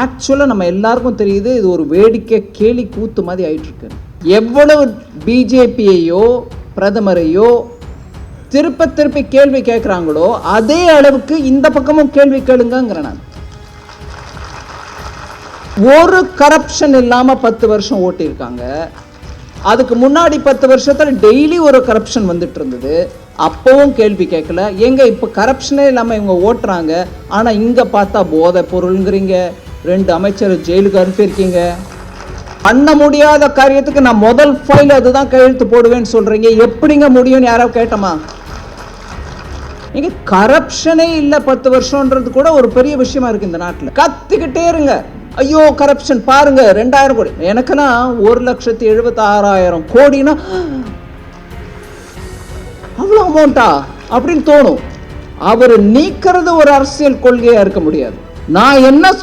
ஆக்சுவலாக நம்ம எல்லாருக்கும் தெரியுது இது ஒரு வேடிக்கை கேலி கூத்து மாதிரி ஆயிட்டு இருக்கு எவ்வளவு பிஜேபியையோ பிரதமரையோ திருப்ப திருப்பி கேள்வி கேட்குறாங்களோ அதே அளவுக்கு இந்த பக்கமும் கேள்வி கேளுங்கிறேன் நான். ஒரு கரப்ஷன் இல்லாமல் பத்து வருஷம் ஓட்டியிருக்காங்க. அதுக்கு முன்னாடி பத்து வருஷத்தில் டெய்லி ஒரு கரப்ஷன் வந்துட்டு இருந்தது அப்போவும் கேள்வி கேட்கல. எங்கே இப்போ கரப்ஷனே இல்லாமல் இவங்க ஓட்டுறாங்க. ஆனால் இங்கே பார்த்தா போதை பொருளுங்கிறீங்க. ரெண்டு அமைச்சர் ஜெயிலுக்கு அனுப்பியிருக்கீங்க பண்ண முடியாத காரியத்துக்கு நான் முதல் ஃபைல் அதுதான் கையெழுத்து போடுவேன்னு சொல்றீங்க. எப்படிங்க முடியும்னு யாராவது கேட்டோமா? நீங்க கரப்ஷனே இல்லை பத்து வருஷம்ன்றது கூட ஒரு பெரிய விஷயமா இருக்கு இந்த நாட்டில். கத்திக்கிட்டே இருங்க. ஐயோ கரப்ஷன் பாருங்க. ரெண்டாயிரம் கோடி. எனக்குன்னா ஒரு லட்சத்தி எழுபத்தி ஆறாயிரம் கோடினா அவ்வளோ அமௌண்ட்டா அப்படின்னு தோணும். அவர் நீக்கிறது ஒரு அரசியல் கொள்கையா இருக்க முடியாது. நான் என்ன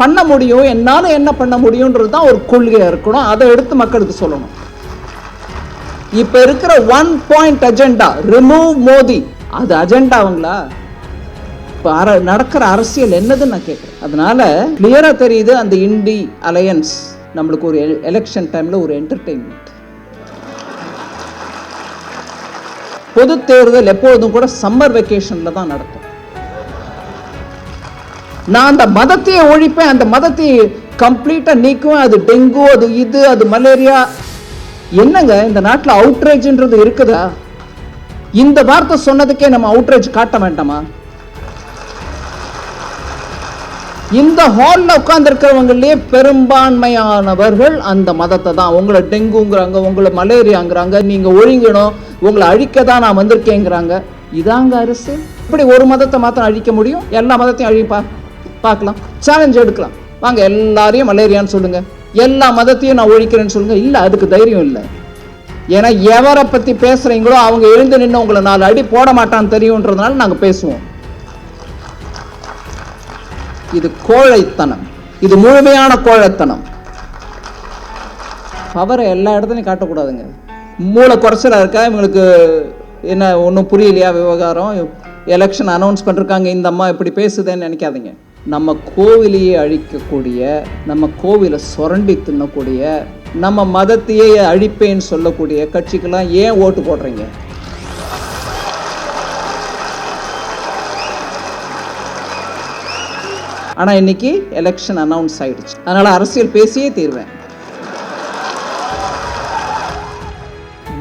பண்ண முடியும் என்னால் என்ன பண்ண முடியுன்றது தான் ஒரு கொள்கையாக இருக்கணும். அதை எடுத்து மக்களுக்கு சொல்லணும். இப்போ இருக்கிற one point agenda remove Modi. அது அஜெண்டாவுங்களா? இப்போ அர நடக்கிற அரசியல் என்னதுன்னு நான் கேட்குறேன். அதனால கிளியராக தெரியுது அந்த இண்டி அலையன்ஸ் நம்மளுக்கு ஒரு எலெக்ஷன் டைமில் ஒரு என்டர்டெயின்மெண்ட் பொது தேர்தல் எப்போதும் கூட சம்மர் வெக்கேஷனில் தான் நடக்கும். நான் அந்த மதத்தையே ஒழிப்பேன் அந்த மதத்தை கம்ப்ளீட்டாக நீக்குவேன். அது டெங்கு அது இது அது மலேரியா. என்னங்க இந்த நாட்டில் அவுட்ரேஜ்ன்றது இருக்குதா? இந்த வார்த்தை சொன்னதுக்கே நம்ம அவுட்ரேஜ் காட்ட வேண்டாமா? இந்த ஹாலில் உட்காந்துருக்கிறவங்களே பெரும்பான்மையானவர்கள் அந்த மதத்தை தான். உங்களை டெங்குங்கிறாங்க உங்களை மலேரியாங்கிறாங்க நீங்கள் ஒழுங்கணும் உங்களை அழிக்க தான் நான் வந்திருக்கேங்கிறாங்க. இதாங்க அரசு. இப்படி ஒரு மதத்தை மாத்திரம் அழிக்க முடியும்? எல்லா மதத்தையும் அழிப்பா? பார்க்கலாம். சேலஞ்ச் எடுக்கலாம். வாங்க எல்லாரையும் மலேரியான்னு சொல்லுங்க. எல்லா மதத்தையும் நான் ஒழிக்கிறேன்னு சொல்லுங்க. இல்லை அதுக்கு தைரியம் இல்லை. ஏன்னா எவரை பற்றி பேசுறீங்களோ அவங்க எழுந்து நின்று உங்களை நாலு அடி போட மாட்டான்னு தெரியுன்றதுனால நாங்கள் பேசுவோம். இது கோழைத்தனம். இது முழுமையான கோழைத்தனம். பவரை எல்லா இடத்துலையும் காட்டக்கூடாதுங்க. மூளை குறைச்சலாக இருக்கா? இவங்களுக்கு என்ன ஒன்றும் புரியலையா விவகாரம்? எலெக்ஷன் அனௌன்ஸ் பண்ணிருக்காங்க. இந்த அம்மா இப்படி பேசுதேன்னு நினைக்காதீங்க. நம்ம கோவிலையே அழிக்கக்கூடிய நம்ம கோவிலை சுரண்டி தின்னக்கூடிய நம்ம மதத்தையே அழிப்பேன்னு சொல்லக்கூடிய கட்சிக்கெல்லாம் ஏன் ஓட்டு போடுறீங்க? ஆனால் இன்னைக்கு எலெக்ஷன் அனௌன்ஸ் ஆயிடுச்சு. அதனால் அரசியல் பேசியே தீர்வேன்.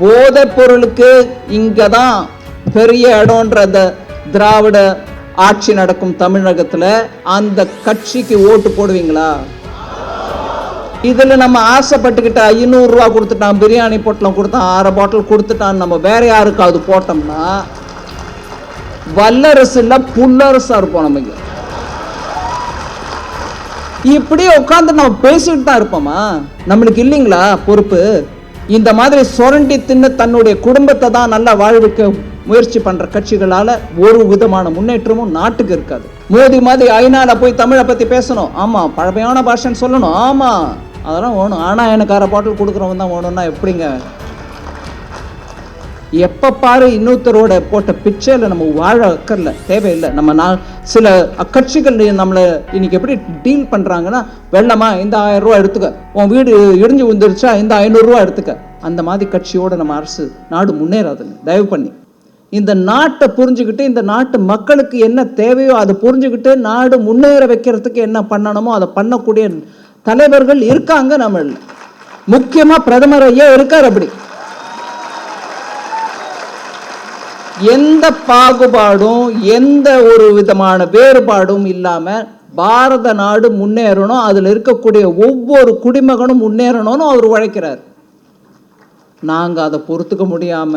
போதைப் பொருளுக்கு இங்கே தான் பெரிய இடம்ன்ற அந்த திராவிட ஆட்சி நடக்கும் தமிழகத்தில் அந்த கட்சிக்கு ஓட்டு போடுவீங்களா? இதில் நம்ம ஆசைப்பட்டுக்கிட்ட ஐநூறுரூவா கொடுத்துட்டான் பிரியாணி பொட்டலம் கொடுத்தான் அரை பாட்டில் கொடுத்துட்டான் நம்ம வேற யாருக்காவது போட்டோம்னா வல்லரசு இல்லை புல்லரசாக இருப்போம் நம்ம இப்படியே உட்காந்து நம்ம பேசிக்கிட்டு தான் இருப்போமா? நம்மளுக்கு இல்லைங்களா பொறுப்பு? இந்த மாதிரி சுரண்டி தின்னு தன்னுடைய குடும்பத்தை தான் நல்லா வாழ்விக்க முயற்சி பண்ற கட்சிகளால ஒரு விதமான முன்னேற்றமும் நாட்டுக்கு இருக்காது. மோதி மாதிரி ஐநால போய் தமிழை பத்தி பேசணும். ஆமா பழமையான பாஷைன்னு சொல்லணும். ஆமா அதெல்லாம் வேணும். ஆனா எனக்கு அரை பாட்டில் கொடுக்குறவங்க தான் வேணும்னா எப்படிங்க? எப்ப பாரு இன்னொருத்தரோட போட்ட பிச்சையில நம்ம வாழ அக்கறல தேவையில்லை. நம்ம நான் சில கட்சிகள் நம்மளை இன்னைக்கு எப்படி டீல் பண்றாங்கன்னா வெள்ளமா இந்த ஆயிரம் ரூபா எடுத்துக்க. உன் வீடு இடிஞ்சு விழுந்துருச்சா இந்த ஐநூறு ரூபா எடுத்துக்க. அந்த மாதிரி கட்சியோட நம்ம அரசு நாடு முன்னேறாதுங்க. தயவு பண்ணி. இந்த நாட்டை புரிஞ்சுக்கிட்டு இந்த நாட்டு மக்களுக்கு என்ன தேவையோ அதை புரிஞ்சுக்கிட்டு நாடு முன்னேற வைக்கிறதுக்கு என்ன பண்ணணுமோ அதை பண்ணக்கூடிய தலைவர்கள் இருக்காங்க நம்ம முக்கியமா பிரதமர் ஐயா இருக்கார் அப்படி. எந்த பாகுபாடும் எந்த ஒரு விதமான வேறுபாடும் இல்லாம பாரத நாடு முன்னேறணும் அதுல இருக்கக்கூடிய ஒவ்வொரு குடிமகனும் முன்னேறணும்னு அவர் உழைக்கிறார். நாங்க அதை பொறுத்துக்க முடியாம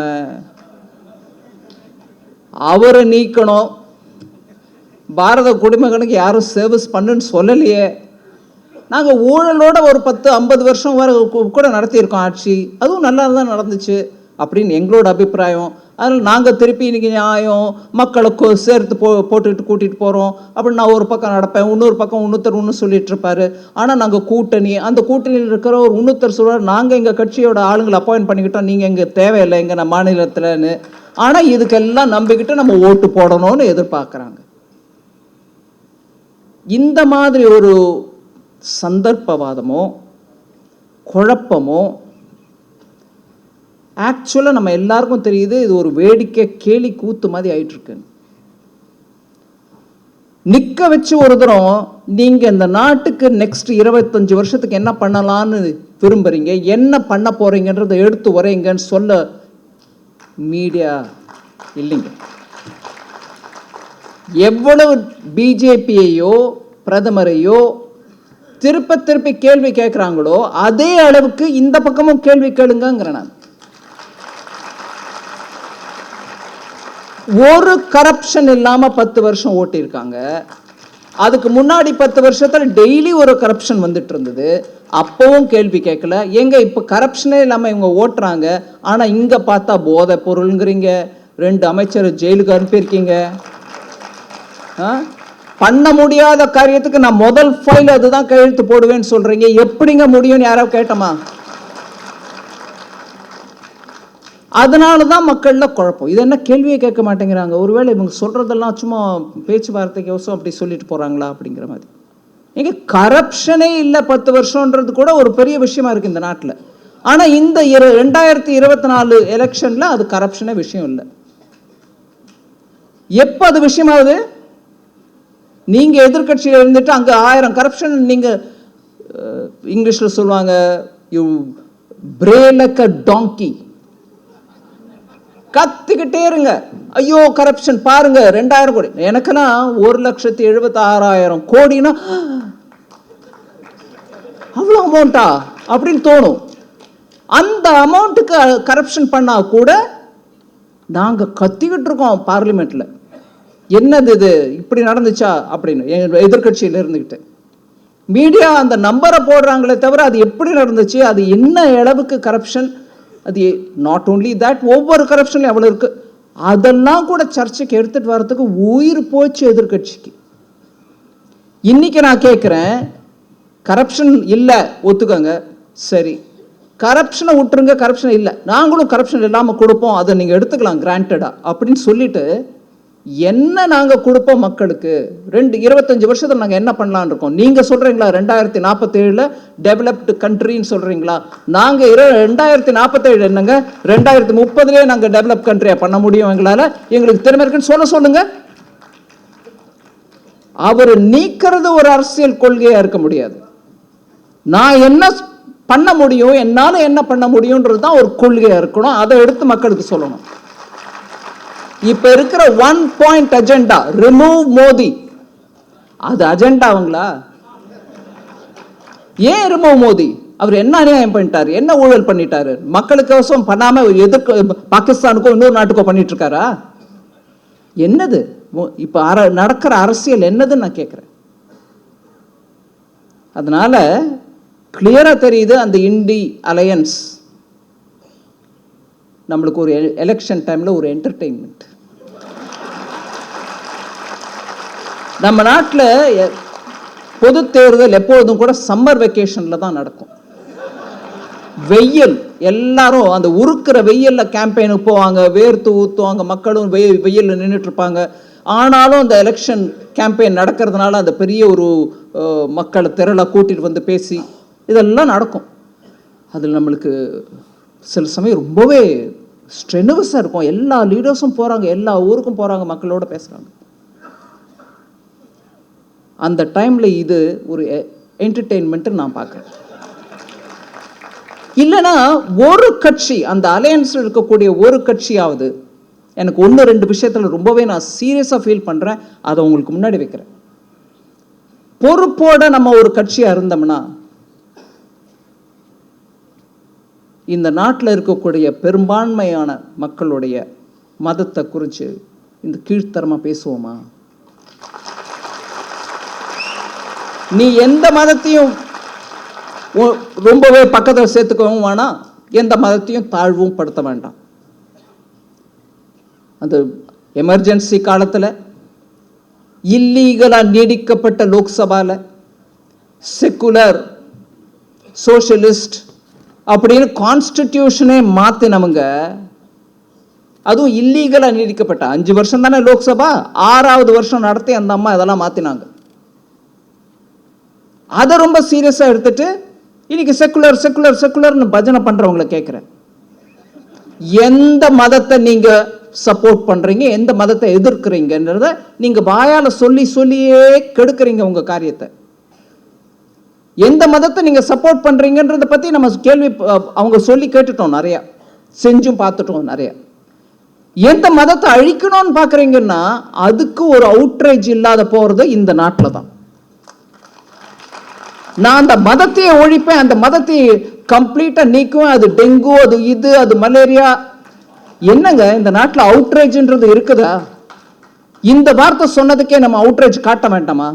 அவரை நீக்கணும். பாரத குடிமகனுக்கு யாரும் சர்வீஸ் பண்ணுன்னு சொல்லலையே. நாங்கள் ஊழலோட ஒரு பத்து ஐம்பது வருஷம் வரை கூ- கூட நடத்தியிருக்கோம் ஆட்சி. அதுவும் நல்லா தான் நடந்துச்சு அப்படின்னு எங்களோட அபிப்பிராயம். அதனால் நாங்கள் திருப்பி இன்னைக்கு நியாயம் மக்களை சேர்த்து போ போட்டுக்கிட்டு கூட்டிகிட்டு போகிறோம் அப்படின்னு நான் ஒரு பக்கம் நடப்பேன் இன்னொரு பக்கம் இன்னொருத்தர் ஒன்று சொல்லிட்டு இருப்பாரு. ஆனால் நாங்கள் கூட்டணி அந்த கூட்டணியில் இருக்கிற ஒரு இன்னொருத்தர் சொல்கிறார் நாங்கள் எங்கள் கட்சியோட ஆளுங்களை அப்பாயிண்ட் பண்ணிக்கிட்டோம் நீங்கள் எங்கள் தேவையில்லை எங்கள் மாநிலத்தில்னு ஆனால் இதுக்கெல்லாம் நம்பிக்கிட்டு நம்ம ஓட்டு போடணும்னு எதிர்பார்க்குறாங்க. இந்த மாதிரி ஒரு சந்தர்ப்பவாதமோ குழப்பமோ ஆக்சுவலாக நம்ம எல்லாருக்கும் தெரியுது இது ஒரு வேடிக்கை கேலி கூத்து மாதிரி ஆயிட்டு இருக்கு வச்சு ஒரு தரம் நீங்கள் இந்த நாட்டுக்கு நெக்ஸ்ட் இருபத்தஞ்சு வருஷத்துக்கு என்ன பண்ணலாம்னு விரும்புறீங்க என்ன பண்ண போறீங்கன்றதை எடுத்து வரீங்கன்னு சொல்ல மீடியா இல்லைங்க. எவ்வளவு பிஜேபியையோ பிரதமரையோ திருப்ப திருப்பி கேள்வி கேட்குறாங்களோ அதே அளவுக்கு இந்த பக்கமும் கேள்வி கேளுங்கிறேன் நான். ஒரு கரப்ஷன் இல்லாம பத்து வருஷம் ஓட்டியிருக்காங்க. அதுக்கு முன்னாடி பத்து வருஷத்துல டெய்லி ஒரு கரப்ஷன் வந்துட்டு இருந்தது அப்பவும் கேள்வி கேட்கல. எங்க இப்ப கரப்ஷனே இல்லாம இவங்க ஓட்டுறாங்க. ஆனா இங்க பார்த்தா போதை பொருளுங்கிறீங்க. ரெண்டு அமைச்சர் ஜெயிலுக்கு அனுப்பியிருக்கீங்க. பண்ண முடியாத காரியத்துக்கு நான் முதல் ஃபைல் அதுதான் கையெழுத்து போடுவேன்னு சொல்றீங்க. எப்படிங்க முடியும்னு யாராவது கேட்டோமா? அதனால தான் மக்களில் குழப்பம். இது என்ன கேள்வியே கேட்க மாட்டேங்கிறாங்க. ஒருவேளை இவங்க சொல்றதெல்லாம் சும்மா பேச்சுவார்த்தைக்கோசம் அப்படி சொல்லிட்டு போகிறாங்களா அப்படிங்கிற மாதிரி. இங்கே கரப்ஷனே இல்லை பத்து வருஷம்ன்றது கூட ஒரு பெரிய விஷயமா இருக்குது இந்த நாட்டில். ஆனால் இந்த இரு ரெண்டாயிரத்தி இருபத்தி நாலு எலெக்ஷனில் அது கரப்ஷனே விஷயம் இல்லை. எப்போ அது விஷயமாவது நீங்கள் எதிர்க்கட்சியில் இருந்துட்டு அங்கே ஆயிரம் கரப்ஷன் நீங்கள் இங்கிலீஷில் சொல்லுவாங்க யூ பிரேலக்க டாங்கி கத்திக்கிட்டே இருங்க. ஐயோ கரப்ஷன் பாருங்க ரெண்டாயிரம் கோடி. எனக்குன்னா ஒரு லட்சத்தி எழுபத்தி ஆறாயிரம் கோடினா அவ்வளோ அமௌண்ட்டா அப்படின்னு தோணும். அந்த அமௌண்ட்டுக்கு கரப்ஷன் பண்ணா கூட நாங்கள் கத்திக்கிட்டு இருக்கோம் பார்லிமெண்ட்ல என்னது இது? இப்படி நடந்துச்சா? அப்படின்னு. எதிர்கட்சியில் இருந்துக்கிட்டு மீடியா அந்த நம்பரை போடுறாங்களே தவிர அது எப்படி நடந்துச்சு? அது என்ன அளவுக்கு கரப்ஷன் அது நாட் ஓன்லி தட் ஒவ்வொரு கரப்ஷன்லையும் அவ்வளோ இருக்கு? அதெல்லாம் கூட சர்ச்சைக்கு எடுத்துட்டு வர்றதுக்கு உயிர் போச்சு எதிர்க்கட்சிக்கு. இன்னைக்கு நான் கேட்குறேன் கரப்ஷன் இல்லை ஒத்துக்கோங்க. சரி. கரப்ஷனை விட்டுருங்க கரப்ஷன் இல்லை. நாங்களும் கரப்ஷன் இல்லாமல் கொடுப்போம் அதை நீங்கள் எடுத்துக்கலாம் கிராண்டடா அப்படின்னு சொல்லிட்டு என்ன நாங்கள் கொடுப்போம் மக்களுக்கு? ரெண்டு இருபத்தஞ்சு வருஷத்தில் நாங்கள் என்ன பண்ணலாம்னு இருக்கோம்? நீங்கள் சொல்கிறீங்களா ரெண்டாயிரத்தி நாற்பத்தேழில் டெவலப்டு கண்ட்ரின்னு சொல்கிறீங்களா நாங்கள் இரு ரெண்டாயிரத்தி நாற்பத்தேழு என்னங்க ரெண்டாயிரத்தி முப்பதுலேயே நாங்கள் டெவலப் கண்ட்ரியாக பண்ண முடியும் எங்களால்? எங்களுக்கு திறமை இருக்குன்னு சொல்ல சொல்லுங்கள் அவர் நீக்கிறது ஒரு அரசியல் கொள்கையா இருக்க முடியாது. நான் என்ன பண்ண முடியும் என்னால என்ன பண்ண முடியுன்றது தான் ஒரு கொள்கையா இருக்கணும். அதை எடுத்து மக்களுக்கு சொல்லணும். இப்ப இருக்கிற one point agenda remove Modi அது அஜெண்டாவுங்களா ஏன் ரிமூவ் மோடி அவர் என்ன அநியாயம் பண்ணிட்டாரு? என்ன ஊழல் பண்ணிட்டாரு? மக்களுக்கோசம் பண்ணாம எதிர்க்க பாகிஸ்தானுக்கோ இன்னொரு நாட்டுக்கோ பண்ணிட்டு இருக்காரா என்னது? இப்போ இப்ப அர நடக்கிற அரசியல் என்னதுன்னு நான் கேட்குறேன் அதனால கிளியரா தெரியுது அந்த இண்டி அலையன்ஸ் நம்மளுக்கு ஒரு எலெக்ஷன் டைம்ல ஒரு என்டர்டெயின்மெண்ட் நம்ம நாட்டில் பொது தேர்தல் எப்பொழுதும் கூட சம்மர் வெக்கேஷனில் தான் நடக்கும். வெயில் எல்லாரும் அந்த உருக்கிற வெயில்ல கேம்பெயினுக்கு போவாங்க வேர்த்து ஊற்றுவாங்க மக்களும் வெயில் வெயிலில் நின்றுட்டு இருப்பாங்க ஆனாலும் அந்த எலெக்ஷன் கேம்பெயின் நடக்கிறதுனால அந்த பெரிய ஒரு மக்களை திரளை கூட்டிகிட்டு வந்து பேசி இதெல்லாம் நடக்கும். அதில் நம்மளுக்கு சில சமயம் ரொம்பவே ஸ்ட்ரெனுவஸாக இருக்கும். எல்லா லீடர்ஸும் போகிறாங்க எல்லா ஊருக்கும் போகிறாங்க மக்களோட பேசுகிறாங்க அந்த டைமில் இது ஒரு e-, என்டர்டெயின்மெண்ட்டு நான் பார்க்குறேன். இல்லைன்னா ஒரு கட்சி அந்த அலையன்ஸில் இருக்கக்கூடிய ஒரு கட்சியாவது எனக்கு ஒன்று ரெண்டு விஷயத்தில் ரொம்பவே நான் சீரியஸாக ஃபீல் பண்ணுறேன் அதை உங்களுக்கு முன்னாடி வைக்கிறேன். பொறுப்போட நம்ம ஒரு கட்சியாக இருந்தோம்னா இந்த நாட்டில் இருக்கக்கூடிய பெரும்பான்மையான மக்களுடைய மதத்தை குறித்து இந்த கீழ்த்தரமாக பேசுவோமா? நீ எந்த மதத்தையும் ரொம்பவே பக்கத்தில் சேர்த்துக்கவும் வேணாம். எந்த மதத்தையும் தாழ்வும் படுத்த வேண்டாம். அந்த எமர்ஜென்சி காலத்தில் இல்லீகலாக நீடிக்கப்பட்ட லோக்சபாவில் செக்குலர் சோஷலிஸ்ட் அப்படின்னு கான்ஸ்டிடியூஷனே மாற்றினவங்க அதுவும் இல்லீகலாக நீடிக்கப்பட்ட அஞ்சு வருஷம் தானே லோக்சபா? ஆறாவது வருஷம் நடத்தி அந்த அம்மா இதெல்லாம் மாற்றினாங்க அதை ரொம்ப சீரியஸாக எடுத்துட்டு இன்னைக்கு செக்குலர் செக்குலர் செக்குலர்னு பஜனை பண்ணுறவங்கள கேட்குறேன். எந்த மதத்தை நீங்க சப்போர்ட் பண்றீங்க எந்த மதத்தை எதிர்க்கிறீங்கன்றத நீங்க வாயால சொல்லி சொல்லியே கெடுக்குறீங்க உங்க காரியத்தை. எந்த மதத்தை நீங்க சப்போர்ட் பண்றீங்கன்றத பத்தி நம்ம கேள்வி அவங்க சொல்லி கேட்டுட்டோம் நிறைய. செஞ்சும் பார்த்துட்டோம் நிறைய. எந்த மதத்தை அழிக்கணும்னு பார்க்குறீங்கன்னா அதுக்கு ஒரு அவுட்ரேஜ் இல்லாத போறது இந்த நாட்டில் தான் நான் அந்த மதத்தையே ஒழிப்பேன் அந்த மதத்தை கம்ப்ளீட்டாக நீக்குவேன். அது டெங்கு அது இது அது மலேரியா. என்னங்க இந்த நாட்டில் அவுட்ரேஜ்ன்றது இருக்குதா? இந்த வார்த்தை சொன்னதுக்கே நம்ம அவுட்ரேஜ் காட்ட வேண்டாமா?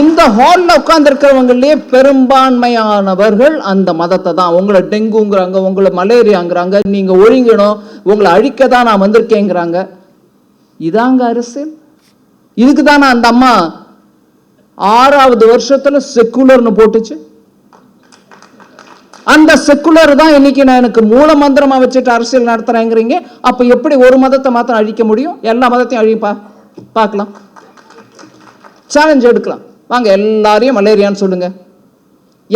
இந்த ஹாலில் உட்கார்ந்துருக்கிறவங்களே பெரும்பான்மையானவர்கள் அந்த மதத்தை தான். உங்களை டெங்குங்கிறாங்க உங்களை மலேரியாங்கிறாங்க நீங்கள் ஒழுங்கணும் உங்களை அழிக்க தான் நான் வந்திருக்கேங்கிறாங்க. இதாங்க அரசியல். இதுக்கு தானே அந்த அம்மா? ஆறாவது வருஷத்துல செக்குலர்னு போட்டுச்சு. அந்த செக்குலர் தான் இன்னைக்கு நான் எனக்கு மூல மந்திரமா வச்சுட்டு அரசியல் நடத்துறேங்கிறீங்க. அப்ப எப்படி ஒரு மதத்தை மாத்திரம் அழிக்க முடியும்? எல்லா மதத்தையும் அழிப்பா பார்க்கலாம். சேலஞ்ச் எடுக்கலாம். வாங்க எல்லாரையும் மலேரியான்னு சொல்லுங்க.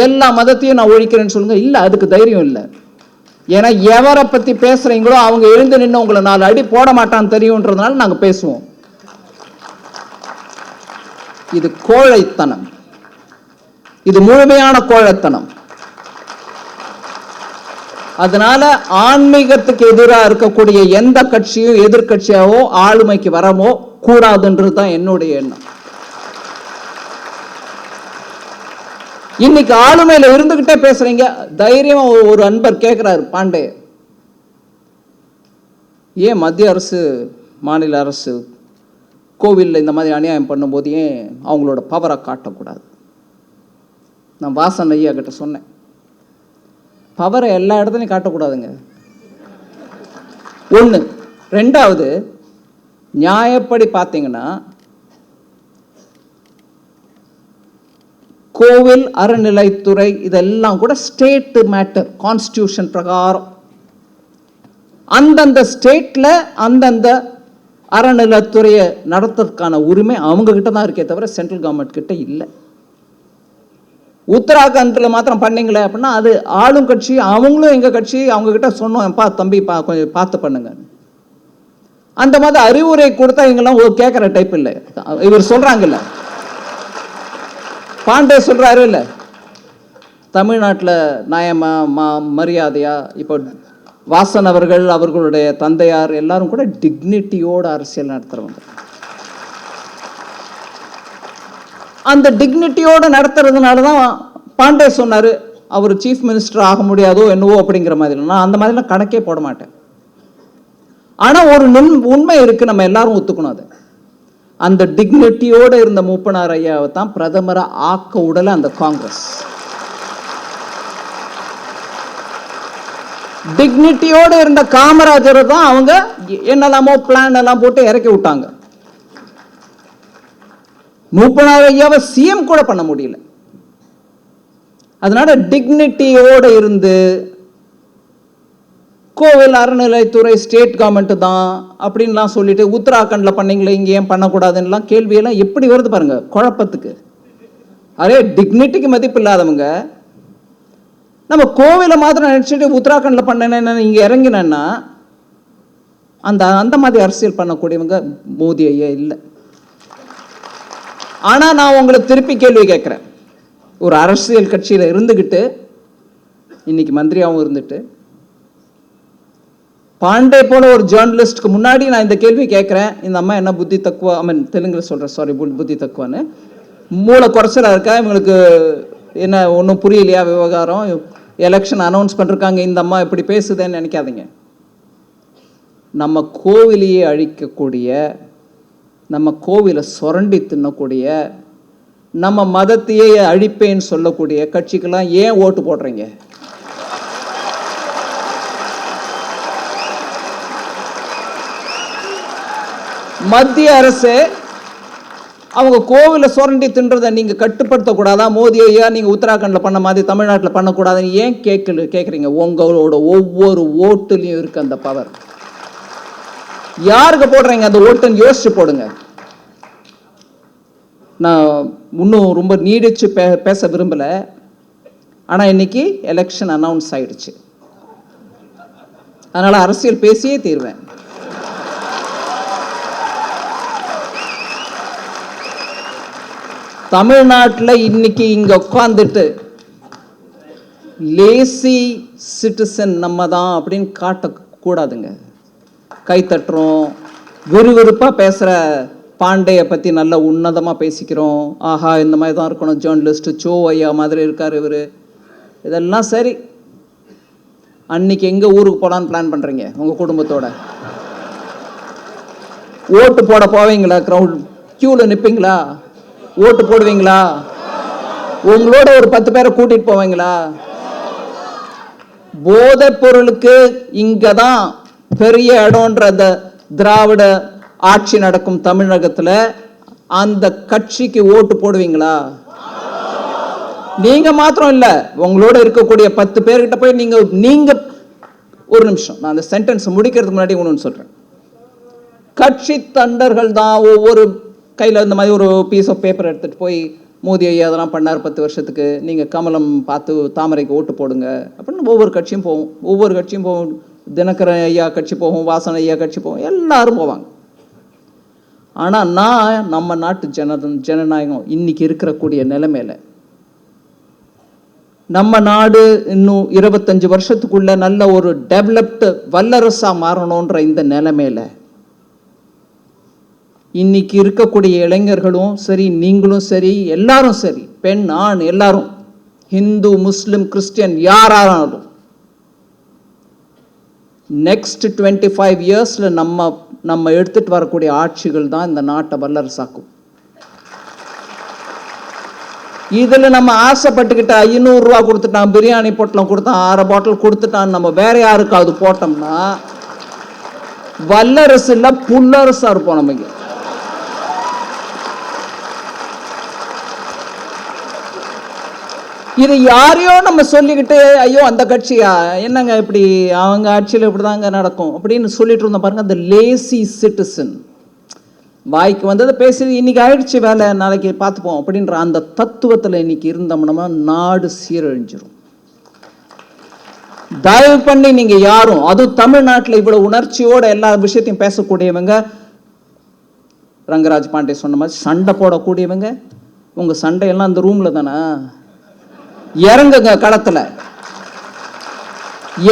எல்லா மதத்தையும் நான் ஒழிக்கிறேன்னு சொல்லுங்க. இல்ல அதுக்கு தைரியம் இல்லை. ஏன்னா எவரை பத்தி பேசுறீங்களோ அவங்க எழுந்து நின்று உங்களை நாலு அடி போட மாட்டான்னு தெரியுன்றதுனால நாங்க பேசுவோம். இது கோழைத்தனம். இது முழுமையான கோழைத்தனம். அதனால ஆன்மீகத்துக்கு எதிராக இருக்கக்கூடிய எந்த கட்சியும் எதிர்க்கட்சியாவோ ஆளுமைக்கு வரமோ கூடாதுன்றது தான் என்னுடைய எண்ணம். இன்னைக்கு ஆளுமையில இருந்துகிட்டே பேசுறீங்க. தைரியமா ஒரு அன்பர் கேட்கிறாரு பாண்டே. ஏன் மத்திய அரசு மாநில அரசு கோவிலில் இந்த மாதிரி அநியாயம் பண்ணும்போது ஏன் அவங்களோட பவரை காட்டக்கூடாது? நான் வாசன் ஐயா கிட்ட சொன்னேன். பவரை எல்லா இடத்துலையும் காட்டக்கூடாதுங்க. ஒன்று ரெண்டாவது நியாயப்படி பார்த்தீங்கன்னா கோவில் அறநிலைத்துறை இதெல்லாம் கூட ஸ்டேட் மேட்டர் கான்ஸ்டியூஷன் பிரகாரம். அந்தந்த ஸ்டேட்ல அந்தந்த அறநிலத்துறையை நடத்துறதுக்கான உரிமை அவங்க கிட்ட தான் இருக்கே தவிர சென்ட்ரல் கவர்மெண்ட் கிட்ட இல்லை. உத்தராகண்ட்ல மாத்திரம் பண்ணீங்களே அப்படின்னா அது ஆளும் கட்சி அவங்களும் எங்க கட்சி அவங்க கிட்ட சொன்னோம் பா தம்பி பா கொஞ்சம் பார்த்து பண்ணுங்க. அந்த மாதிரி அறிவுரை கொடுத்தா எங்கெல்லாம் ஓ கேட்குற டைப் இல்லை. இவர் சொல்றாங்கல்ல. பாண்டே சொல்றாரு இல்லை தமிழ்நாட்டில் நியாயமா மா மரியாதையா இப்போ வாசன் அவர்கள் அவர்களுடைய தந்தையார் எல்லாரும் கூட டிக்னிட்டியோட அரசியல் நடத்துறவங்க. அந்த டிக்னிட்டியோட நடத்துறதுனால தான் பாண்டே சொன்னாரு அவர் சீஃப் மினிஸ்டர் ஆக முடியாதோ என்னவோ அப்படிங்கிற மாதிரி நான் அந்த மாதிரிலாம் கணக்கே போட மாட்டேன். ஆனா ஒரு நின் உண்மை இருக்கு நம்ம எல்லாரும் ஒத்துக்கணும் அது. அந்த டிக்னிட்டியோட இருந்த மூப்பனார் ஐயாவை தான் பிரதமரை ஆக்க உடலை அந்த காங்கிரஸ். டிக்னிட்டியோட இருந்த காமராஜர் தான் அவங்க என்னெல்லாமோ பிளான் எல்லாம் போட்டு இறக்கி விட்டாங்க. மூப்பனார் ஐயாவை சிஎம் கூட பண்ண முடியல. அதனால டிக்னிட்டியோட இருந்து கோவில் அறநிலைத்துறை ஸ்டேட் கவர்மெண்ட் தான் அப்படின்லாம் சொல்லிட்டு உத்தராகண்டில் பண்ணீங்களே இங்கே ஏன் பண்ணக்கூடாதுன்னெலாம் கேள்வியெல்லாம் எப்படி வருது பாருங்க குழப்பத்துக்கு. அரே டிக்னிட்டிக்கு மதிப்பு இல்லாதவங்க நம்ம கோவிலை மாத்திரம் நினச்சிட்டு உத்தராகண்டில் பண்ணேன்னு இங்கே இறங்கினேன்னா அந்த அந்த மாதிரி அரசியல் பண்ணக்கூடியவங்க மோதி ஐயா இல்லை. ஆனால் நான் உங்களை திருப்பி கேள்வி கேட்குறேன். ஒரு அரசியல் கட்சியில் இருந்துக்கிட்டு இன்னைக்கு மந்திரியாவும் இருந்துட்டு பாண்டே போல ஒரு ஜேர்னலிஸ்ட்க்கு முன்னாடி நான் இந்த கேள்வி கேட்குறேன். இந்த அம்மா என்ன புத்தி தக்குவா ஐ மீன் தெலுங்குல சொல்கிறேன் சாரி புத்தி தக்குவான்னு. மூளை குறைச்சலாக இருக்கா? இவங்களுக்கு என்ன ஒன்றும் புரியலையா விவகாரம்? எலெக்ஷன் அனௌன்ஸ் பண்ணிருக்காங்க இந்த அம்மா இப்படி பேசுதேன்னு நினைக்காதீங்க. நம்ம கோவிலையே அழிக்கக்கூடிய நம்ம கோவிலை சுரண்டி தின்னக்கூடிய நம்ம மதத்தையே அழிப்பேன்னு சொல்லக்கூடிய கட்சிக்கெல்லாம் ஏன் ஓட்டு போடுறீங்க? மத்திய அரசு அவங்க கோவிலை சுரண்டி தின்றதை நீங்க கட்டுப்படுத்தக்கூடாதா? மோடி ஐயா நீங்க உத்தராகண்ட்ல பண்ண மாதிரி தமிழ்நாட்டில் பண்ணக்கூடாதுன்னு ஏன் கேட்கல கேட்குறீங்க உங்களோட ஒவ்வொரு ஓட்டுலையும் இருக்கு அந்த பவர் யாருக்கு போடுறீங்க? அந்த ஓட்டுன்னு யோசிச்சு போடுங்க. நான் இன்னும் ரொம்ப நீடிச்சு பே பேச விரும்பல. ஆனா இன்னைக்கு எலெக்ஷன் அனௌன்ஸ் ஆயிடுச்சு. அதனால அரசியல் பேசியே தீர்வேன். தமிழ்நாட்டில் இன்னைக்கு இங்கே உட்காந்துட்டு லேசி சிட்டிசன் நம்ம தான் அப்படின்னு காட்டக்கூடாதுங்க. கை தட்டுறோம். விறுவிறுப்பாக பேசுகிற பாண்டேயை பற்றி நல்ல உன்னதமாக பேசிக்கிறோம். ஆஹா இந்த மாதிரி தான் இருக்கணும். ஜேர்னலிஸ்ட்டு சோ ஐயா மாதிரி இருக்கார் இவர். இதெல்லாம் சரி. அன்னைக்கு எங்கே ஊருக்கு போகலான்னு பிளான் பண்ணுறீங்க உங்கள் குடும்பத்தோட. ஓட்டு போட போவீங்களா? க்ரௌட் க்யூவில் நிற்பீங்களா ஓட்டு போடுவீங்களா? உங்களோட ஒரு பத்து பேரை கூட்டிட்டு போவீங்களா? போதைப் பொருளுக்கு இங்க தான் பெரிய இடம்ன்ற அந்த திராவிட ஆட்சி நடக்கும் தமிழகத்துல அந்த கட்சிக்கு ஓட்டு போடுவீங்களா? நீங்க மாத்திரம் இல்ல உங்களோட இருக்கக்கூடிய பத்து பேர்கிட்ட போய் நீங்க நீங்க ஒரு நிமிஷம் நான் அந்த சென்டென்ஸ் முடிக்கிறதுக்கு முன்னாடி ஒன்று சொல்றேன். கட்சி தண்டர்கள் தான் ஒவ்வொரு கையில் இந்த மாதிரி ஒரு பீஸ் ஆஃப் பேப்பர் எடுத்துகிட்டு போய் மோதி ஐயா அதெல்லாம் பண்ணார் பத்து வருஷத்துக்கு. நீங்கள் கமலம் பார்த்து தாமரைக்கு ஓட்டு போடுங்க. அப்படின்னு ஒவ்வொரு கட்சியும் போகும். ஒவ்வொரு கட்சியும் போகும். தினகரன் ஐயா கட்சி போகும் வாசன் ஐயா கட்சி போகும். எல்லாரும் போவாங்க. ஆனால் நான் நம்ம நாட்டு ஜன ஜனநாயகம் இன்னைக்கு இருக்கிறக்கூடிய நிலைமையில நம்ம நாடு இன்னும் இருபத்தஞ்சு வருஷத்துக்குள்ள நல்ல ஒரு டெவலப்டு வல்லரசாக மாறணுன்ற இந்த நிலைமையில இன்னைக்கு இருக்கக்கூடிய இளைஞர்களும் சரி நீங்களும் சரி எல்லாரும் சரி பெண் ஆண் எல்லாரும் ஹிந்து முஸ்லிம் கிறிஸ்டியன் யாராலும் நெக்ஸ்ட் டுவெண்ட்டி ஃபைவ் இயர்ஸில் நம்ம நம்ம எடுத்துட்டு வரக்கூடிய ஆட்சிகள் தான் இந்த நாட்டை வல்லரசாக்கும். இதில் நம்ம ஆசைப்பட்டுக்கிட்ட ஐநூறுரூவா கொடுத்துட்டான் பிரியாணி பொட்டலம் கொடுத்தான் அரை பாட்டில் கொடுத்துட்டான் நம்ம வேற யாருக்காவது போட்டோம்னா வல்லரசு இல்லை புல்லரசாக இருப்போம் நமக்கு இது யாரையோ நம்ம சொல்லிக்கிட்டு ஐயோ அந்த கட்சியா? என்னங்க இப்படி? அவங்க ஆட்சியில் இப்படிதாங்க நடக்கும். அப்படின்னு சொல்லிட்டு இருந்தோம் பாருங்க அந்த லேசி சிட்டிசன் வாய்க்கு வந்ததை பேசி இன்னைக்கு ஆயிடுச்சு வேலை நாளைக்கு பார்த்துப்போம். அப்படின்ற அந்த தத்துவத்தில் இன்னைக்கு இருந்தோம்னா நாடு சீரழிஞ்சிரும். தயவு பண்ணி நீங்க யாரும் அதுவும் தமிழ்நாட்டில் இவ்வளவு உணர்ச்சியோட எல்லா விஷயத்தையும் பேசக்கூடியவங்க ரங்கராஜ் பாண்டே சொன்ன மாதிரி சண்டை போடக்கூடியவங்க உங்க சண்டையெல்லாம் அந்த ரூம்ல தானே? இறங்குங்க களத்துல.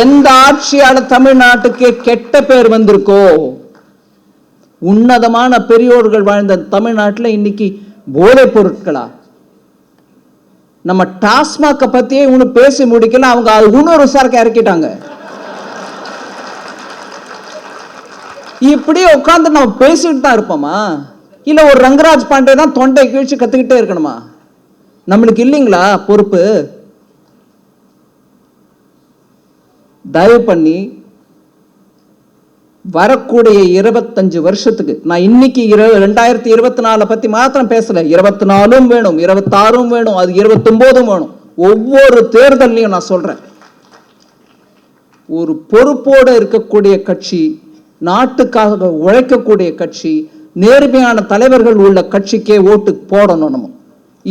எந்த ஆட்சியால தமிழ்நாட்டுக்கு கெட்ட பேர் வந்திருக்கோ உன்னதமான பெரியோர்கள் வாழ்ந்த தமிழ்நாட்டுல இன்னைக்கு போதைப் பொருட்களா? நம்ம டாஸ்மாக பத்தியே இன்னும் பேசி முடிக்கல அவங்க அது இன்னொரு சாருக்கு இறக்கிட்டாங்க. இப்படியே உட்காந்து நம்ம பேசிட்டு தான் இருப்போமா? இல்ல ஒரு ரங்கராஜ் பாண்டே தான் தொண்டை கிழிச்சு கத்துக்கிட்டே இருக்கணுமா? நம்மளுக்கு இல்லைங்களா பொறுப்பு? தயவு பண்ணி வரக்கூடிய இருபத்தஞ்சு வருஷத்துக்கு நான் இன்னைக்கு இரு ரெண்டாயிரத்தி இருபத்தி நாலை பத்தி மாத்திரம் பேசல. இருபத்தி நாலும் வேணும் இருபத்தாறும் வேணும் அது இருபத்தொன்பதும் வேணும். ஒவ்வொரு தேர்தல்லையும் நான் சொல்றேன். ஒரு பொறுப்போடு இருக்கக்கூடிய கட்சி நாட்டுக்காக உழைக்கக்கூடிய கட்சி நேர்மையான தலைவர்கள் உள்ள கட்சிக்கே ஓட்டு போடணும் நம்ம.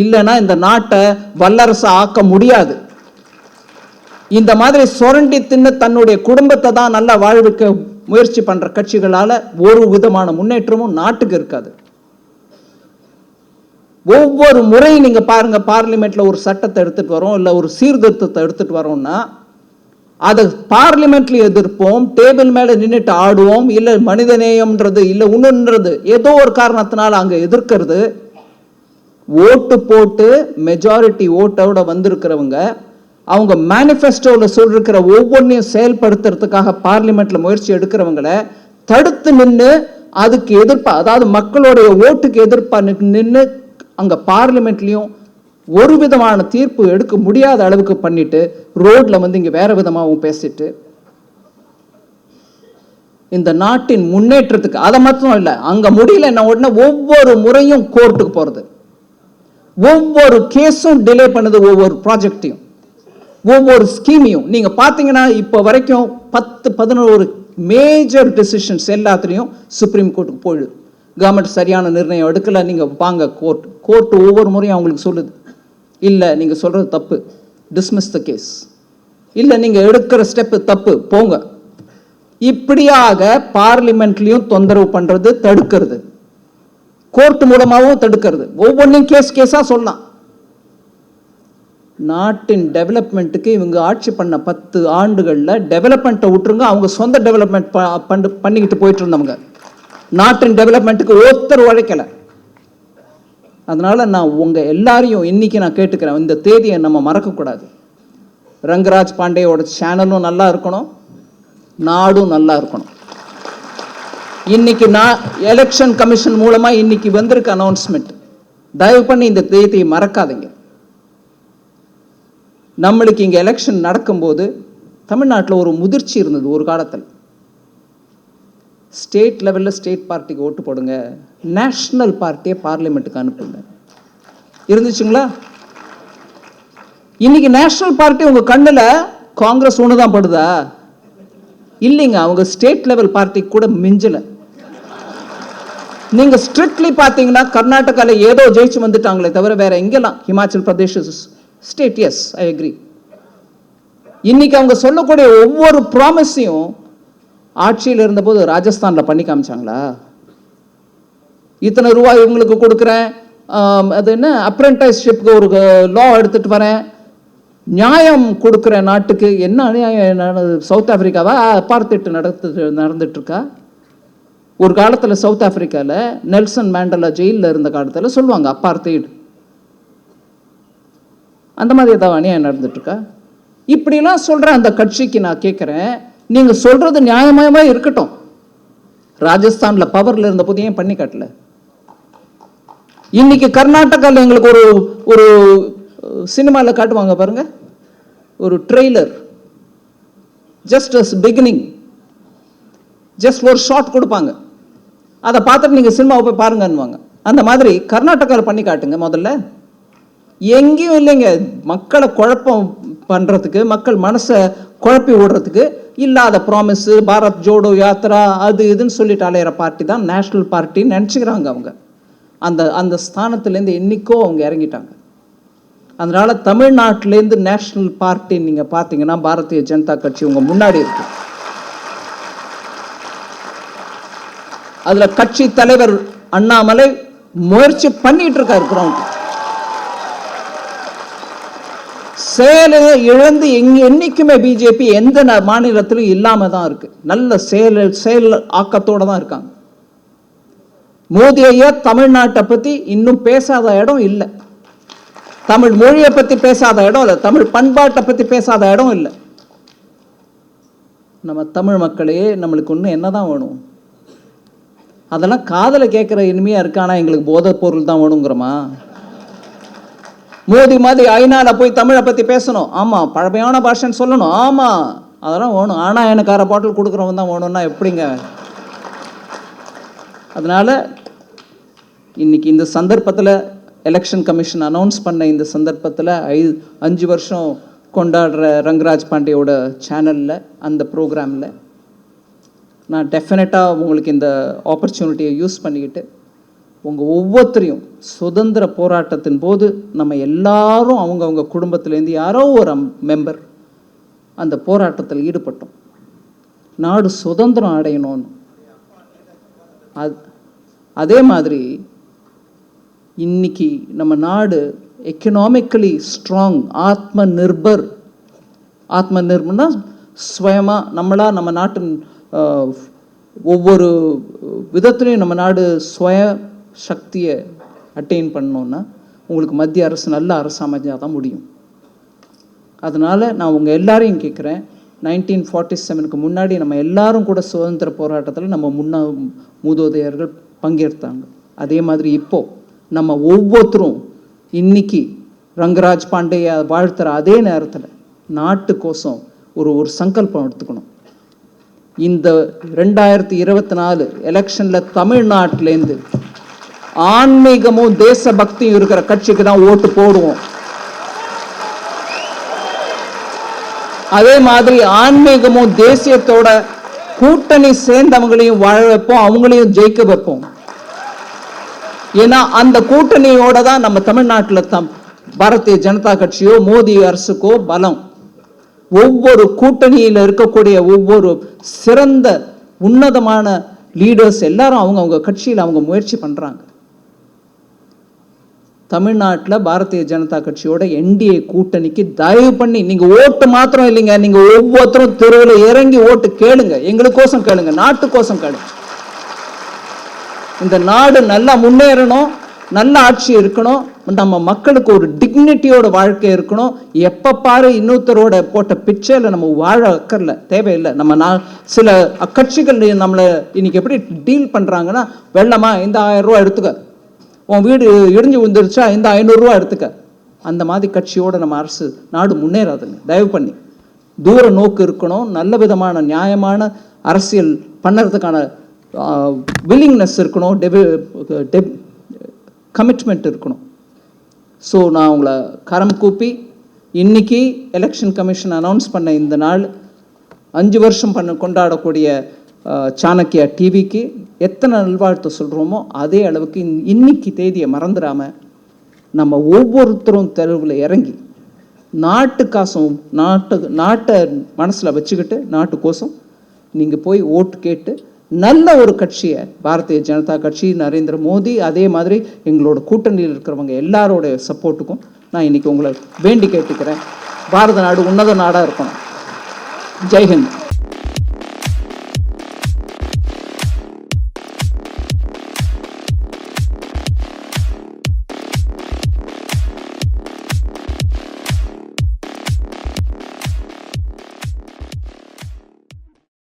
இல்லைன்னா இந்த நாட்டை வல்லரசு ஆக்க முடியாது. இந்த மாதிரி சுரண்டி தின்னு தன்னுடைய குடும்பத்தை தான் நல்லா வாழ்விக்க முயற்சி பண்ற கட்சிகளால ஒரு விதமான முன்னேற்றமும் நாட்டுக்கு இருக்காது. ஒவ்வொரு முறையும் நீங்க பாருங்க பார்லிமெண்ட்ல ஒரு சட்டத்தை எடுத்துட்டு வரோம் இல்ல ஒரு சீர்திருத்தத்தை எடுத்துட்டு வரோம்னா அதை பார்லிமெண்ட்ல எதிர்ப்போம் டேபிள் மேல நின்றுட்டு ஆடுவோம் இல்ல மனிதநேயம்ன்றது இல்ல இன்னொன்றது ஏதோ ஒரு காரணத்தினால அங்க எதிர்க்கிறது ஓட்டு போட்டு மெஜாரிட்டி ஓட்டோட வந்திருக்கிறவங்க அவங்க மேனிஃபெஸ்டோவில் சொல்லிருக்கிற ஒவ்வொன்றையும் செயல்படுத்துறதுக்காக பார்லிமெண்ட்டில் முயற்சி எடுக்கிறவங்கள தடுத்து நின்று அதுக்கு எதிர்ப்பாக அதாவது மக்களுடைய ஓட்டுக்கு எதிர்ப்பாக நின்று அங்கே பார்லிமெண்ட்லேயும் ஒரு விதமான தீர்ப்பு எடுக்க முடியாத அளவுக்கு பண்ணிட்டு ரோட்ல வந்து இங்கே வேற விதமாகவும் பேசிட்டு இந்த நாட்டின் முன்னேற்றத்துக்கு அதை மட்டும் இல்லை அங்கே முடியல என்ன உடனே ஒவ்வொரு முறையும் கோர்ட்டுக்கு போகிறது ஒவ்வொரு கேஸும் டிலே பண்ணுது ஒவ்வொரு ப்ராஜெக்டையும் ஒவ்வொரு ஸ்கீமையும் நீங்கள் பார்த்தீங்கன்னா இப்போ வரைக்கும் பத்து பதினோரு மேஜர் டெசிஷன்ஸ் எல்லாத்துலேயும் சுப்ரீம் கோர்ட்டுக்கு போயிடு கவர்மெண்ட் சரியான நிர்ணயம் எடுக்கல நீங்கள் வாங்க கோர்ட் கோர்ட் ஒவ்வொரு முறையும் அவங்களுக்கு சொல்லுது. இல்லை நீங்கள் சொல்கிறது தப்பு. டிஸ்மிஸ் த கேஸ் இல்லை நீங்கள் எடுக்கிற ஸ்டெப்பு தப்பு. போங்க. இப்படியாக பார்லிமெண்ட்லேயும் தொந்தரவு பண்ணுறது தடுக்கிறது. கோர்ட் மூலமாகவும் தடுக்கிறது. ஒவ்வொன்றையும் கேஸ் கேஸாக சொல்லலாம். நாட்டின் டெவலப்மெண்ட்டுக்கு இவங்க ஆட்சி பண்ண பத்து ஆண்டுகளில் டெவலப்மெண்ட்டை விட்டுருங்க அவங்க சொந்த டெவலப்மெண்ட் பண்ணு பண்ணிக்கிட்டு போயிட்டு இருந்தவங்க நாட்டின் டெவலப்மெண்ட்டுக்கு ஒருத்தர் உழைக்கலை. அதனால் நான் உங்கள் எல்லாரையும் இன்றைக்கி நான் கேட்டுக்கிறேன். இந்த தேதியை நம்ம மறக்கக்கூடாது. ரங்கராஜ் பாண்டேயோட சேனலும் நல்லா இருக்கணும். நாடும் நல்லா இருக்கணும். இன்னைக்கு நான் எலெக்ஷன் கமிஷன் மூலமாக இன்னைக்கு வந்திருக்க அனௌன்ஸ்மெண்ட் தயவு பண்ணி இந்த தேதியை மறக்காதீங்க. நம்மளுக்கு இங்கே எலெக்ஷன் நடக்கும்போது தமிழ்நாட்டில் ஒரு முதிர்ச்சி இருந்தது ஒரு காலத்தில். ஸ்டேட் லெவலில் ஸ்டேட் பார்ட்டிக்கு ஓட்டு போடுங்க. நேஷ்னல் பார்ட்டியை பார்லிமெண்ட்டுக்கு அனுப்புங்க. இருந்துச்சுங்களா? இன்னைக்கு நேஷ்னல் பார்ட்டி உங்கள் கண்ணில் காங்கிரஸ் ஒன்று தான் படுதா? இல்லைங்க அவங்க ஸ்டேட் லெவல் பார்ட்டி கூட மிஞ்சலை. நீங்க ஸ்ட்ரிக்ட்லி பார்த்தீங்கன்னா கர்நாடகாவில் ஏதோ ஜெயிச்சு வந்துட்டாங்களே தவிர வேற எங்கெல்லாம்? Himachal Pradesh state S I agree இன்னைக்கு அவங்க சொல்லக்கூடிய ஒவ்வொரு ப்ராமிஸையும் ஆட்சியில் இருந்தபோது ராஜஸ்தானில் பண்ணி காமிச்சாங்களா? இத்தனை ரூபாய் இவங்களுக்கு கொடுக்குறேன். அது என்ன? அப்ரெண்டிஸ்ஷிப்க்கு ஒரு லா எடுத்துட்டு வரேன். நியாயம் கொடுக்குற நாட்டுக்கு. என்ன அநியாயம்? சவுத் ஆப்பிரிக்காவா பார்த்துட்டு நடத்து நடந்துட்டு இருக்கா? ஒரு காலத்தில் சவுத் ஆப்பிரிக்காவில் நெல்சன் மேண்டலா ஜெயிலில் இருந்த காலத்தில் சொல்லுவாங்க அப்பார்த்தைடு அந்த மாதிரி ஏதாவது அநியாயம் நடந்துட்டுருக்கா? இப்படிலாம் சொல்கிற அந்த கட்சிக்கு நான் கேட்குறேன் நீங்கள் சொல்கிறது நியாயமயமாக இருக்கட்டும். ராஜஸ்தானில் பவரில் இருந்த போது ஏன் பண்ணி காட்டல? இன்னைக்கு கர்நாடகாவில் எங்களுக்கு ஒரு ஒரு சினிமாவில் காட்டுவாங்க பாருங்க. ஒரு trailer just as beginning just ஒரு ஷார்ட் கொடுப்பாங்க. அதை பார்த்துட்டு நீங்கள் சினிமாவை போய் பாருங்கன்னுவாங்க. அந்த மாதிரி கர்நாடகாவில் பண்ணி காட்டுங்க முதல்ல. எங்கேயும் இல்லைங்க. மக்களை குழப்பம் பண்ணுறதுக்கு மக்கள் மனசை குழப்பி விடுறதுக்கு இல்லாத ப்ராமிஸு பாரத் ஜோடோ யாத்ரா அது இதுன்னு சொல்லிட்டு அலையிற பார்ட்டி தான் நேஷ்னல் பார்ட்டின்னு நினச்சிக்கிறாங்க அவங்க. அந்த அந்த ஸ்தானத்துலேருந்து என்றைக்கோ அவங்க இறங்கிட்டாங்க. அதனால் தமிழ்நாட்டிலேருந்து நேஷ்னல் பார்ட்டி நீங்கள் பார்த்தீங்கன்னா பாரதிய ஜனதா கட்சி உங்கள் முன்னாடி இருக்குது அதுல கட்சி தலைவர் அண்ணாமலை முயற்சி பண்ணிட்டு இருக்காரு கிரவுண்ட் செயலை இழந்து எங்க என்னைக்குமே பிஜேபி எந்த ந- மாநிலத்திலும் இல்லாம தான் இருக்கு. நல்ல செயல் செயல் ஆக்கத்தோட தான் இருக்காங்க. மோதி ஐயா தமிழ்நாட்டை பத்தி இன்னும் பேசாத இடம் இல்லை. தமிழ் மொழியை பத்தி பேசாத இடம் இல்லை. தமிழ் பண்பாட்டை பத்தி பேசாத இடம் இல்லை. நம்ம தமிழ் மக்களே நம்மளுக்கு இன்னும் என்னதான் வேணும்? அதெல்லாம் காதல கேட்குற இனிமையா இருக்கானா? எங்களுக்கு போதைப் பொருள் தான் வேணுங்கிறோமா? மோதி மாதிரி ஐநாவில் போய் தமிழை பத்தி பேசணும். ஆமா பழமையான பாஷைன்னு சொல்லணும். ஆமா அதெல்லாம் வேணும். ஆனா எனக்கு அரை பாட்டில் கொடுக்குறவன் தான் வேணும்னா எப்படிங்க? அதனால இன்னைக்கு இந்த சந்தர்ப்பத்தில் எலெக்ஷன் கமிஷன் அனௌன்ஸ் பண்ண இந்த சந்தர்ப்பத்தில் ஐ அஞ்சு வருஷம் கொண்டாடுற ரங்கராஜ் பாண்டியோட சேனலில் அந்த ப்ரோக்ராமில் நான் டெஃபினட்டாக உங்களுக்கு இந்த ஆப்பர்ச்சுனிட்டியை யூஸ் பண்ணிக்கிட்டு உங்கள் ஒவ்வொருத்தரையும் சுதந்திர போராட்டத்தின் போது நம்ம எல்லாரும் அவங்கவுங்க குடும்பத்துலேருந்து யாரோ ஒரு மெம்பர் அந்த போராட்டத்தில் ஈடுபட்டோம். நாடு சுதந்திரம் அடையணும்னு. அது அதே மாதிரி இன்னைக்கு நம்ம நாடு எக்கனாமிக்கலி ஸ்ட்ராங் ஆத்ம நிர்பர் ஆத்ம நிர்பர்னா சுயமாக நம்மளாக நம்ம நாட்டின் ஒவ்வொரு விதத்துலையும் நம்ம நாடு சுய சக்தியை அட்டைன் பண்ணோன்னா உங்களுக்கு மத்திய அரசு நல்ல அரசு அமைஞ்சால் தான் முடியும். அதனால் நான் உங்கள் எல்லாரையும் கேட்குறேன் நைன்டீன் ஃபார்ட்டி செவனுக்கு முன்னாடி நம்ம எல்லாரும் கூட சுதந்திர போராட்டத்தில் நம்ம முன்னா மூதோதையர்கள் பங்கேற்றாங்க. அதே மாதிரி இப்போது நம்ம ஒவ்வொருத்தரும் இன்னைக்கு ரங்கராஜ் பாண்டேய வாழ்த்துற அதே நேரத்தில் நாட்டுக்கோசம் ஒரு ஒரு சங்கல்பம் எடுத்துக்கணும். இந்த ரெண்டாயிரத்தி இருபத்தி நாலு எலெக்ஷனில் தமிழ்நாட்டிலேருந்து ஆன்மீகமும் தேசபக்தியும் இருக்கிற கட்சிக்கு தான் ஓட்டு போடுவோம். அதே மாதிரி ஆன்மீகமும் தேசியத்தோட கூட்டணி சேர்ந்தவங்களையும் வாழ வைப்போம் அவங்களையும் ஜெயிக்க வைப்போம். ஏன்னா அந்த கூட்டணியோட தான் நம்ம தமிழ்நாட்டில் தம் பாரதிய ஜனதா கட்சியோ மோடி அரசுக்கோ பலம். ஒவ்வொரு கூட்டணியில் இருக்கக்கூடிய ஒவ்வொரு சிறந்த உன்னதமான லீடர்ஸ் எல்லாரும் அவங்க அவங்க கட்சியில் அவங்க முயற்சி பண்ணுறாங்க தமிழ்நாட்டில் பாரதிய ஜனதா கட்சியோட என்டிஏ கூட்டணிக்கு தயவு பண்ணி நீங்கள் ஓட்டு மாத்திரம் இல்லைங்க நீங்கள் ஒவ்வொருத்தரும் தெருவில் இறங்கி ஓட்டு கேளுங்க எங்களுக்கோசம் கேளுங்க நாட்டுக்கோசம் கேளுங்க. இந்த நாடு நல்லா முன்னேறணும் நல்ல ஆட்சி இருக்கணும் நம்ம மக்களுக்கு ஒரு டிக்னிட்டியோட வாழ்க்கை இருக்கணும். எப்போ பாரு இன்னொருத்தரோட போட்ட பிச்சையில நம்ம வாழ அக்கறல தேவையில்லை. நம்ம நான் சில கட்சிகள் நம்மளை இன்னைக்கு எப்படி டீல் பண்ணுறாங்கன்னா வெள்ளமா இந்த ஆயிரம் எடுத்துக்க. உன் வீடு இடிஞ்சு விழுந்துருச்சா இந்த ஐநூறுரூவா எடுத்துக்க. அந்த மாதிரி கட்சியோட நம்ம அரசு நாடு முன்னேறாதுங்க. தயவு பண்ணி. தூர நோக்கு இருக்கணும். நல்ல விதமான நியாயமான அரசியல் பண்ணுறதுக்கான வில்லிங்னஸ் இருக்கணும். டெபி டெப் கமிட்மெண்ட் இருக்கணும். ஸோ நான் உங்களை கரம் கூப்பி இன்னைக்கு எலெக்ஷன் கமிஷன் அனௌன்ஸ் பண்ண இந்த நாள் அஞ்சு வருஷம் பண்ண கொண்டாடக்கூடிய சாணக்கியா டிவிக்கு எத்தனை நல்வாழ்த்து சொல்கிறோமோ அதே அளவுக்கு இன்னைக்கு தேதியை மறந்துடாமல் நம்ம ஒவ்வொருத்தரும் தெருவில் இறங்கி நாட்டு காசும் நாட்டு நாட்டை மனசில் வச்சுக்கிட்டு நாட்டுக்கோசம் நீங்கள் போய் ஓட்டு கேட்டு நல்ல ஒரு கட்சியை பாரதிய ஜனதா கட்சி நரேந்திர மோடி அதே மாதிரி எங்களோட கூட்டணியில் இருக்கிறவங்க எல்லாரோடைய சப்போர்ட்டுக்கும் நான் இன்னைக்கு உங்களை வேண்டி கேட்டுக்கிறேன். பாரத நாடு உன்னத நாடாக இருக்கணும். ஜெய்ஹிந்த்